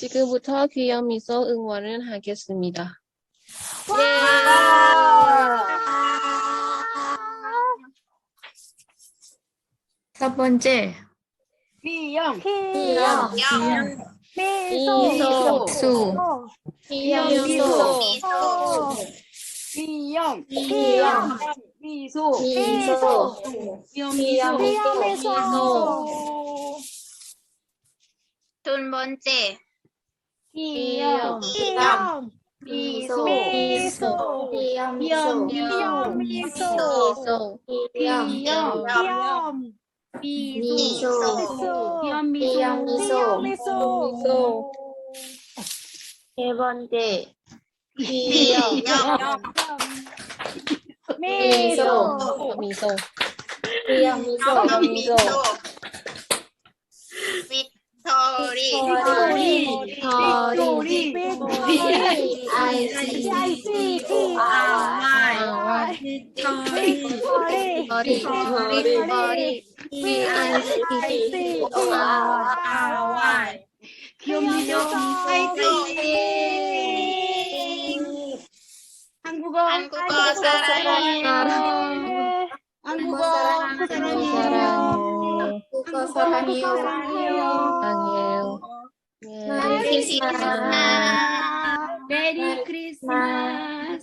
지금부터 귀염 미소 응원을 하겠습니다. 첫 번째, 귀염. 귀염. 미소, 수, 귀염. 미소, 귀염. 귀염. 미소. 미소, 미소. 미소. 두 번째, เที่ยวตั้งมีสุขมีสุขเที่ยวมีสุขเที่ยวมีสุขเที่ยวมีสุขเที่ยวมีสุขมีสุขเอวันเดเที่ยวมีสุมีสุขเที่ยวมีสุมีสุขวิทรี่วิทรี 소리 아이씨 아이씨 아와, 소리 머리, 머리, 머리, 아이씨 아와 귀염 미소 파이팅! 한국어 한국어 사랑해요. 한국어 사랑해, 국어 사랑해요 사랑해요. 메리 크리스마스 메 Merry Christmas!